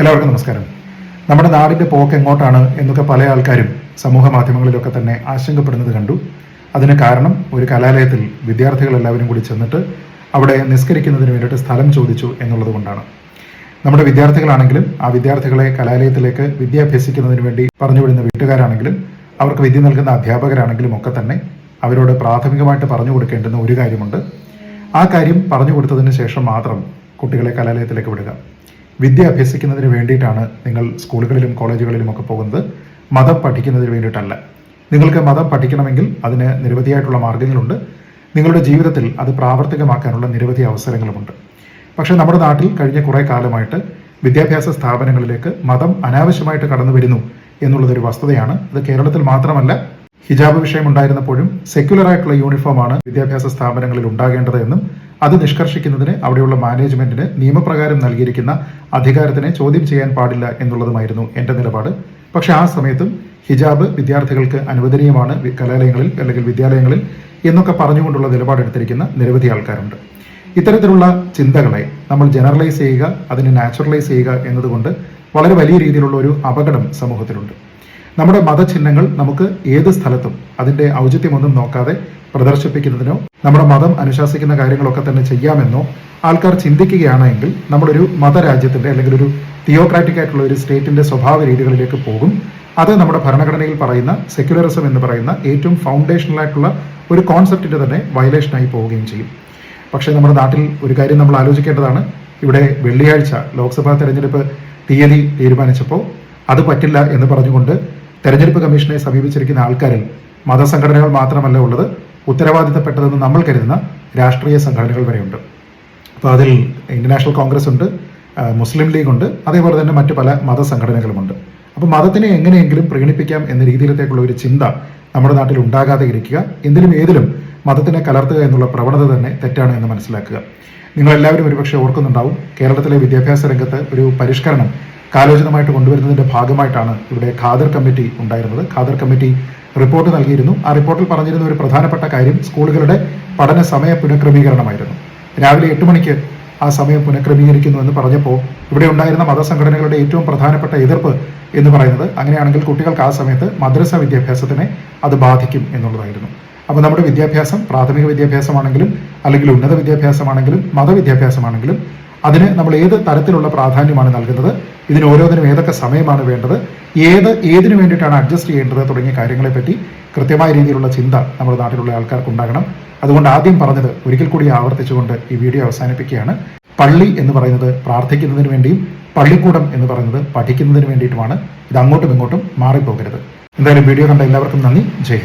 എല്ലാവർക്കും നമസ്കാരം. നമ്മുടെ നാടിന്റെ പോക്ക് എങ്ങോട്ടാണ് എന്നൊക്കെ പല ആൾക്കാരും സമൂഹ മാധ്യമങ്ങളിലൊക്കെ തന്നെ ആശങ്കപ്പെടുന്നത് കണ്ടു. അതിന് കാരണം ഒരു കലാലയത്തിൽ വിദ്യാർത്ഥികൾ എല്ലാവരും കൂടി ചെന്നിട്ട് അവിടെ നിസ്കരിക്കുന്നതിന് വേണ്ടിയിട്ട് സ്ഥലം ചോദിച്ചു എന്നുള്ളത് കൊണ്ടാണ്. നമ്മുടെ വിദ്യാർത്ഥികളാണെങ്കിലും ആ വിദ്യാർത്ഥികളെ കലാലയത്തിലേക്ക് വിദ്യ അഭ്യസിക്കുന്നതിന് വേണ്ടി പറഞ്ഞുവിടുന്ന വീട്ടുകാരാണെങ്കിലും അവർക്ക് വിദ്യ നൽകുന്ന അധ്യാപകരാണെങ്കിലും ഒക്കെ തന്നെ അവരോട് പ്രാഥമികമായിട്ട് പറഞ്ഞു കൊടുക്കേണ്ടുന്ന ഒരു കാര്യമുണ്ട്. ആ കാര്യം പറഞ്ഞു കൊടുത്തതിന് ശേഷം മാത്രം കുട്ടികളെ കലാലയത്തിലേക്ക് വിടുക. വിദ്യ അഭ്യസിക്കുന്നതിന് വേണ്ടിയിട്ടാണ് നിങ്ങൾ സ്കൂളുകളിലും കോളേജുകളിലും ഒക്കെ പോകുന്നത്. മതം പഠിക്കുന്നതിന് വേണ്ടിയിട്ടല്ല. നിങ്ങൾക്ക് മതം പഠിക്കണമെങ്കിൽ അതിന് നിരവധിയായിട്ടുള്ള മാർഗങ്ങളുണ്ട്. നിങ്ങളുടെ ജീവിതത്തിൽ അത് പ്രാവർത്തികമാക്കാനുള്ള നിരവധി അവസരങ്ങളുമുണ്ട്. പക്ഷേ നമ്മുടെ നാട്ടിൽ കഴിഞ്ഞ കുറേ കാലമായിട്ട് വിദ്യാഭ്യാസ സ്ഥാപനങ്ങളിലേക്ക് മതം അനാവശ്യമായിട്ട് കടന്നു വരുന്നു എന്നുള്ളതൊരു വസ്തുതയാണ്. അത് കേരളത്തിൽ മാത്രമല്ല ഹിജാബ് വിഷയം ഉണ്ടായിരുന്നപ്പോഴും സെക്യുലർ ആയിട്ടുള്ള യൂണിഫോമാണ് വിദ്യാഭ്യാസ സ്ഥാപനങ്ങളിൽ ഉണ്ടാകേണ്ടത് എന്നും അത് നിഷ്കർഷിക്കുന്നതിന് അവിടെയുള്ള മാനേജ്മെന്റിന് നിയമപ്രകാരം നൽകിയിരിക്കുന്ന അധികാരത്തിനെ ചോദ്യം ചെയ്യാൻ പാടില്ല എന്നുള്ളതുമായിരുന്നു എന്റെ നിലപാട്. പക്ഷെ ആ സമയത്തും ഹിജാബ് വിദ്യാർത്ഥികൾക്ക് അനുവദനീയമാണ് കലാലയങ്ങളിൽ അല്ലെങ്കിൽ വിദ്യാലയങ്ങളിൽ എന്നൊക്കെ പറഞ്ഞുകൊണ്ടുള്ള നിലപാടെടുത്തിരിക്കുന്ന നിരവധി ആൾക്കാരുണ്ട്. ഇത്തരത്തിലുള്ള ചിന്തകളെ നമ്മൾ ജനറലൈസ് ചെയ്യുക അതിനെ നാച്ചുറലൈസ് ചെയ്യുക എന്നതുകൊണ്ട് വളരെ വലിയ രീതിയിലുള്ള ഒരു അപകടം സമൂഹത്തിലുണ്ട്. നമ്മുടെ മതചിഹ്നങ്ങൾ നമുക്ക് ഏത് സ്ഥലത്തും അതിന്റെ ഔചിത്യമൊന്നും നോക്കാതെ പ്രദർശിപ്പിക്കുന്നതിനോ നമ്മുടെ മതം അനുശാസിക്കുന്ന കാര്യങ്ങളൊക്കെ തന്നെ ചെയ്യാമെന്നോ ആൾക്കാർ ചിന്തിക്കുകയാണെങ്കിൽ നമ്മളൊരു മതരാജ്യത്തിന്റെ അല്ലെങ്കിൽ ഒരു തിയോക്രാറ്റിക് ആയിട്ടുള്ള ഒരു സ്റ്റേറ്റിന്റെ സ്വഭാവ രീതികളിലേക്ക് പോകും. അത് നമ്മുടെ ഭരണഘടനയിൽ പറയുന്ന സെക്യുലറിസം എന്ന് പറയുന്ന ഏറ്റവും ഫൗണ്ടേഷണൽ ആയിട്ടുള്ള ഒരു കോൺസെപ്റ്റിന്റെ തന്നെ വയലേഷനായി പോവുകയും ചെയ്യും. പക്ഷേ നമ്മുടെ നാട്ടിൽ ഒരു കാര്യം നമ്മൾ ആലോചിക്കേണ്ടതാണ്. ഇവിടെ വെള്ളിയാഴ്ച ലോക്സഭാ തെരഞ്ഞെടുപ്പ് തീയതി തീരുമാനിച്ചപ്പോൾ അത് പറ്റില്ല എന്ന് പറഞ്ഞുകൊണ്ട് തെരഞ്ഞെടുപ്പ് കമ്മീഷനെ സമീപിച്ചിരിക്കുന്ന ആൾക്കാരിൽ മതസംഘടനകൾ മാത്രമല്ല ഉള്ളത്. ഉത്തരവാദിത്തപ്പെട്ടതെന്ന് നമ്മൾ കരുതുന്ന രാഷ്ട്രീയ സംഘടനകൾ വരെയുണ്ട്. അപ്പോൾ അതിൽ ഇന്റർനാഷണൽ കോൺഗ്രസ് ഉണ്ട് മുസ്ലിം ലീഗ് ഉണ്ട് അതേപോലെ തന്നെ മറ്റു പല മതസംഘടനകളുമുണ്ട്. അപ്പോൾ മതത്തിനെ എങ്ങനെയെങ്കിലും പ്രീണിപ്പിക്കാം എന്ന രീതിയിലത്തേക്കുള്ള ഒരു ചിന്ത നമ്മുടെ നാട്ടിൽ ഉണ്ടാകാതെ ഇരിക്കുക. എന്തിലും ഏതിലും മതത്തിനെ കലർത്തുക എന്നുള്ള പ്രവണത തന്നെ തെറ്റാണ് എന്ന് മനസ്സിലാക്കുക. നിങ്ങളെല്ലാവരും ഒരുപക്ഷെ ഓർക്കുന്നുണ്ടാവും കേരളത്തിലെ വിദ്യാഭ്യാസ രംഗത്ത് ഒരു പരിഷ്കരണം കാലോചിതമായിട്ട് കൊണ്ടുവരുന്നതിന്റെ ഭാഗമായിട്ടാണ് ഇവിടെ ഖാദർ കമ്മിറ്റി ഉണ്ടായിരുന്നത്. ഖാദർ കമ്മിറ്റി റിപ്പോർട്ട് നൽകിയിരുന്നു. ആ റിപ്പോർട്ടിൽ പറഞ്ഞിരുന്ന ഒരു പ്രധാനപ്പെട്ട കാര്യം സ്കൂളുകളുടെ പഠന സമയ പുനഃക്രമീകരണമായിരുന്നു. രാവിലെ എട്ട് മണിക്ക് ആ സമയം പുനഃക്രമീകരിക്കുന്നു എന്ന് പറഞ്ഞപ്പോൾ ഇവിടെ ഉണ്ടായിരുന്ന മതസംഘടനകളുടെ ഏറ്റവും പ്രധാനപ്പെട്ട എതിർപ്പ് എന്ന് പറയുന്നത് അങ്ങനെയാണെങ്കിൽ കുട്ടികൾക്ക് ആ സമയത്ത് മദ്രസ വിദ്യാഭ്യാസത്തിനെ അത് ബാധിക്കും എന്നുള്ളതായിരുന്നു. അപ്പോൾ നമ്മുടെ വിദ്യാഭ്യാസം പ്രാഥമിക വിദ്യാഭ്യാസമാണെങ്കിലും അല്ലെങ്കിൽ ഉന്നത വിദ്യാഭ്യാസമാണെങ്കിലും മതവിദ്യാഭ്യാസമാണെങ്കിലും അതിന് നമ്മൾ ഏത് തരത്തിലുള്ള പ്രാധാന്യമാണ് നൽകുന്നത്? ഇതിന് ഓരോന്നിനും ഏതൊക്കെ സമയമാണ് വേണ്ടത്? ഏത് ഏതിനു വേണ്ടിയിട്ടാണ് അഡ്ജസ്റ്റ് ചെയ്യേണ്ടത് തുടങ്ങിയ കാര്യങ്ങളെപ്പറ്റി കൃത്യമായ രീതിയിലുള്ള ചിന്ത നമ്മുടെ നാട്ടിലുള്ള ആൾക്കാർക്ക് ഉണ്ടാകണം അതുകൊണ്ട് ആദ്യം പറഞ്ഞത് ഒരിക്കൽ കൂടി ആവർത്തിച്ചുകൊണ്ട് ഈ വീഡിയോ അവസാനിപ്പിക്കുകയാണ്. പള്ളി എന്ന് പറയുന്നത് പ്രാർത്ഥിക്കുന്നതിന് വേണ്ടിയും പള്ളിക്കൂടം എന്ന് പറയുന്നത് പഠിക്കുന്നതിന് വേണ്ടിയിട്ടുമാണ്. ഇത് അങ്ങോട്ടും ഇങ്ങോട്ടും മാറിപ്പോകരുത്. എന്തായാലും വീഡിയോ കണ്ട എല്ലാവർക്കും നന്ദി. ജയ്